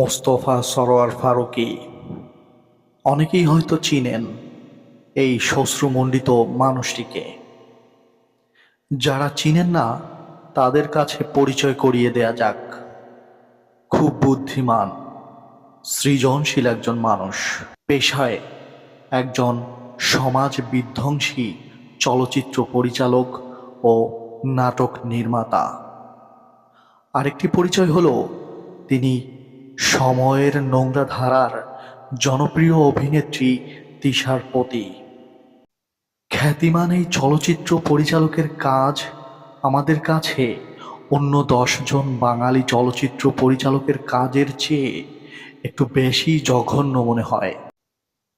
মোস্তফা সরোয়ার ফারুকী। অনেকেই হয়তো চিনেন এই শ্বশ্রুমণ্ডিত মানুষটিকে। যারা চিনেন না, তাদের কাছে পরিচয় করিয়ে দেয়া যাক। খুব বুদ্ধিমান, সৃজনশীল একজন মানুষ। পেশায় একজন সমাজ বিধ্বংসী চলচ্চিত্র পরিচালক ও নাটক নির্মাতা। আরেকটি পরিচয় হলো, তিনি সময়ের নোংরা ধারার জনপ্রিয় অভিনেত্রী তিশার পতি। খ্যাতিমান এই চলচ্চিত্র পরিচালকের কাজ আমাদের কাছে অন্য দশজন বাঙালি চলচ্চিত্র পরিচালকের কাজের চেয়ে একটু বেশি জঘন্য মনে হয়।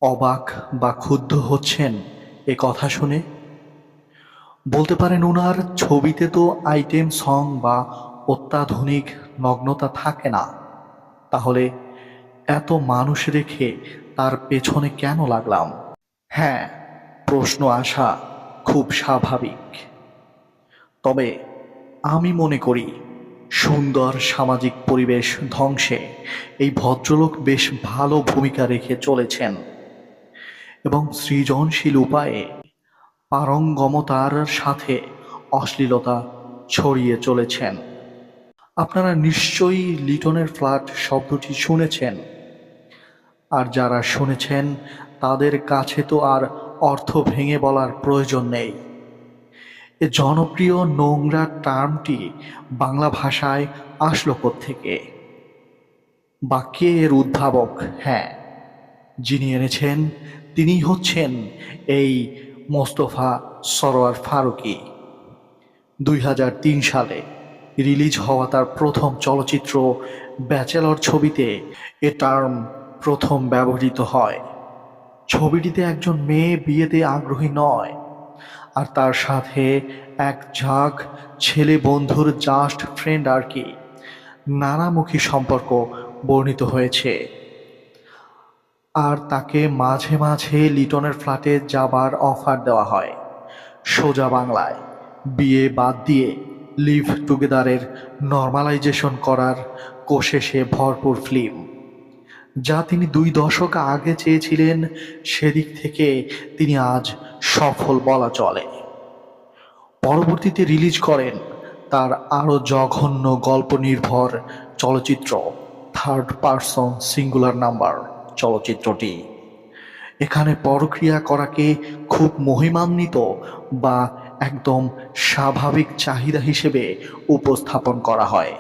অবাক বা ক্ষুব্ধ হচ্ছেন এ কথা শুনে। বলতে পারেন ওনার ছবিতে তো আইটেম সং বা অত্যাধুনিক নগ্নতা থাকে না। তাহলে এত মানুষ রেখে তার পেছনে কেন লাগলাম? হ্যাঁ প্রশ্ন আসা খুব স্বাভাবিক। তবে আমি মনে করি, সুন্দর সামাজিক পরিবেশ ধ্বংসে এই ভদ্রলোক বেশ ভালো ভূমিকা রেখে চলেছেন এবং সৃজনশীল উপায়ে পারঙ্গমতার সাথে অশ্লীলতা ছড়িয়ে চলেছেন। আপনারা নিশ্চয়ই লিটনের ফ্ল্যাট শব্দটি শুনেছেন। আর যারা শুনেছেন, তাদের কাছে তো আর অর্থ ভেঙে বলার প্রয়োজন নেই। এ জনপ্রিয় নোংরা টার্মটি বাংলা ভাষায় আসলো থেকে বাক্যে এর উদ্ভাবক হ্যাঁ যিনি এনেছেন, তিনি হচ্ছেন এই মোস্তফা সরোয়ার ফারুকী। দুই সালে। রিলিজ হওয়া তার প্রথম চলচ্চিত্র ব্যাচেলর ছবিতে এ টার্ম প্রথম ব্যবহৃত হয়। ছবিটিতে একজন মেয়ে বিয়েতে আগ্রহী নয়, আর তার সাথে এক ঝাঁক ছেলে বন্ধুর জাস্ট ফ্রেন্ড আর কি, নানামুখী সম্পর্ক বর্ণিত হয়েছে। আর তাকে মাঝে মাঝে লিটনের ফ্ল্যাটে যাবার অফার দেওয়া হয়, সোজা বাংলায়। বিয়ে বাদ দিয়ে লিভ টুগেদারের নর্মালাইজেশন করার কোশেষে ভরপুর ফিল্ম। যা তিনি দুই দশক আগে চেয়েছিলেন, সেদিক থেকে তিনি আজ সফল বলা চলে। পরবর্তীতে রিলিজ করেন তার আরও জঘন্য গল্প নির্ভর চলচ্চিত্র থার্ড পারসন সিঙ্গুলার নাম্বার চলচ্চিত্রটি। এখানে পরক্রিয়া করাকে খুব মহিমান্বিত বা একদম স্বাভাবিক চাহিদা হিসেবে উপস্থাপন করা হয়।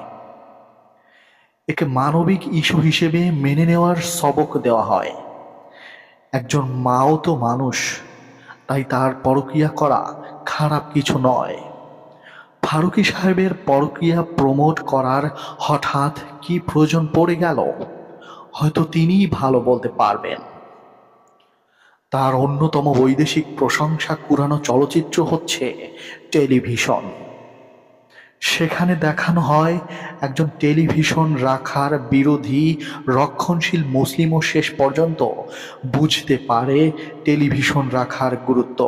একে মানবিক ইস্যু হিসেবে মেনে নেওয়ার সবক দেওয়া হয়। একজন মাও তো মানুষ, তাই তার পরক্রিয়া করা খারাপ কিছু নয়। ফারুকি সাহেবের পরক্রিয়া প্রমোট করার হঠাৎ কি প্রয়োজন পড়ে গেল, হয়তো তিনিই ভালো বলতে পারবেন। তার অন্যতম বৈদেশিক প্রশংসা কুরানো চলচ্চিত্র হচ্ছে টেলিভিশন। সেখানে দেখানো হয় একজন টেলিভিশন রাখার বিরোধী, রক্ষণশীল মুসলিমও শেষ পর্যন্ত বুঝতে পারে টেলিভিশন রাখার গুরুত্ব।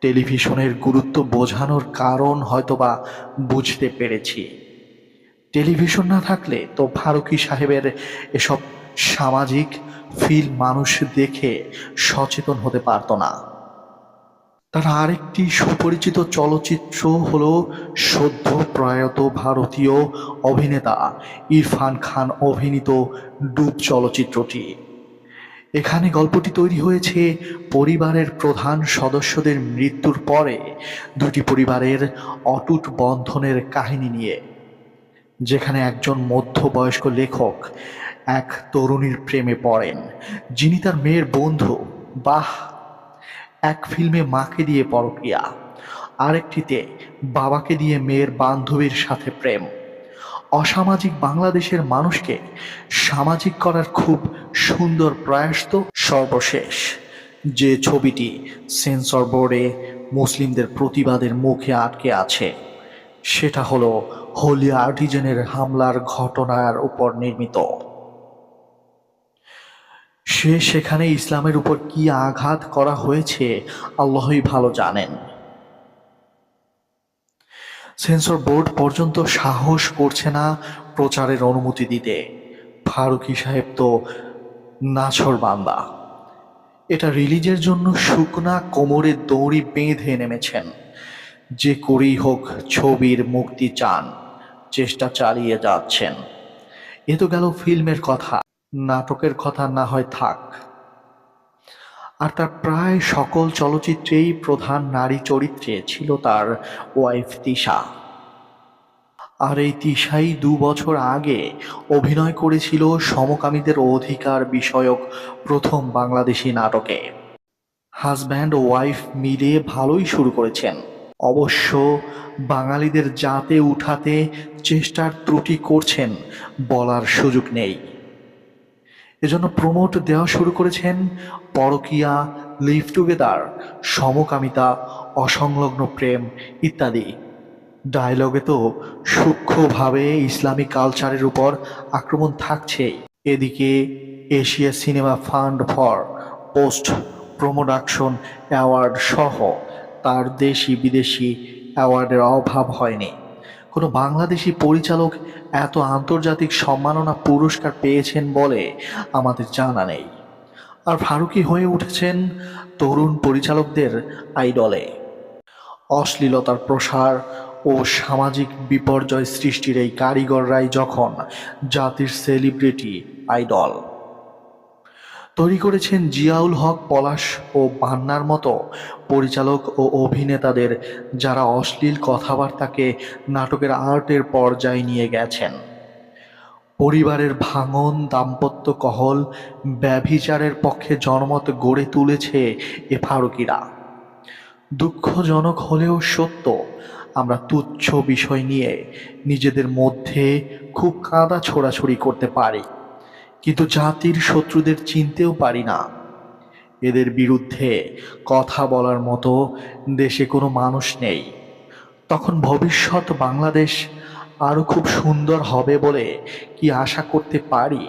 টেলিভিশনের গুরুত্ব বোঝানোর কারণ হয়তোবা বুঝতে পেরেছি। টেলিভিশন না থাকলে তো ফারুকি সাহেবের এসব সামাজিক ফিল মানুষ দেখে সচেতন হতে পারত না। তার আরেকটি সুপরিচিত চলচ্চিত্র হল সদ্য প্রয়াত ভারতীয় অভিনেতা ইরফান খান অভিনীত ডুব চলচ্চিত্রটি। এখানে গল্পটি তৈরি হয়েছে পরিবারের প্রধান সদস্যদের মৃত্যুর পরে দুটি পরিবারের অটুট বন্ধনের কাহিনী নিয়ে, যেখানে একজন মধ্যবয়স্ক লেখক এক তরুণীর প্রেমে পড়েন, যিনি তার মেয়ের বন্ধু। বাহ! এক ফিল্মে মাকে দিয়ে পরক্রিয়া আরেকটিতে বাবাকে দিয়ে মেয়ের বান্ধবীর সাথে প্রেম। অসামাজিক বাংলাদেশের মানুষকে সামাজিক করার খুব সুন্দর প্রয়াস তো সর্বশেষ। যে ছবিটি সেন্সর বোর্ডে মুসলিমদের প্রতিবাদের মুখে আটকে আছে, সেটা হলো হোলি আর্টিজেনের হামলার ঘটনার উপর নির্মিত। সে সেখানে ইসলামের উপর কি আঘাত করা হয়েছে, আল্লাহই ভালো জানেন। সেন্সর বোর্ড পর্যন্ত সাহস করছে না প্রচারের অনুমতি দিতে। ফারুকি সাহেব তো নাছর বান্দা। এটা রিলিজের জন্য শুকনা কোমরে দড়ি বেঁধে নেমেছেন। যে করেই হোক ছবির মুক্তি চান, চেষ্টা চালিয়ে যাচ্ছেন। এ তো গেল ফিল্মের কথা। নাটকের কথা না হয় থাক। আর তার প্রায় সকল চলচ্চিত্রেই প্রধান নারী চরিত্রে ছিল তার ওয়াইফ তিশা। আর এই তিশাই দু বছর আগে অভিনয় করেছিল সমকামীদের অধিকার বিষয়ক প্রথম বাংলাদেশি নাটকে। হাজব্যান্ড ও ওয়াইফ মিলে ভালোই শুরু করেছেন। অবশ্য বাঙালিদের জাতে উঠাতে চেষ্টার ত্রুটি করছেন বলার সুযোগ নেই। এজন্য প্রমোট দেওয়া শুরু করেছেন পরকিয়া লিভ টুগেদার সমকামিতা, অসংলগ্ন প্রেম ইত্যাদি। ডায়লগে তো সূক্ষ্মভাবে ইসলামী কালচারের উপর আক্রমণ থাকছেই। এদিকে Asia cinema fund for post production award সহ তার দেশি বিদেশি অ্যাওয়ার্ডের অভাব হয়নি। কোনো বাংলাদেশি পরিচালক এত আন্তর্জাতিক সম্মাননা পুরস্কার পেয়েছেন বলে আমাদের জানা নেই। আর ফারুকি হয়ে উঠেছেন তরুণ পরিচালকদের আইডলে। অশ্লীলতার প্রসার ও সামাজিক বিপর্যয় সৃষ্টির এই কারিগররাই যখন জাতির সেলিব্রিটি আইডল। তৈরি করেছেন জিয়াউল হক পলাশ ও বান্নার মতো পরিচালক ও অভিনেতাদের যারা অশ্লীল কথাবার্তাকে নাটকের আর্টের পর্যায়ে নিয়ে গেছেন। পরিবারের ভাঙন, দাম্পত্য কহল, ব্যভিচারের পক্ষে জনমত গড়ে তুলেছে এ ফারুকিরা। দুঃখজনক হলেও সত্য, আমরা তুচ্ছ বিষয় নিয়ে নিজেদের মধ্যে খুব কাঁদা ছোড়াছড়ি করতে পারি। কিন্তু জাতির শত্রুদের চিনতেও পারি না। এদের বিরুদ্ধে কথা বলার মতো দেশে কোনো মানুষ নেই। তখন ভবিষ্যৎ বাংলাদেশ আরও খুব সুন্দর হবে বলে কি আশা করতে পারি?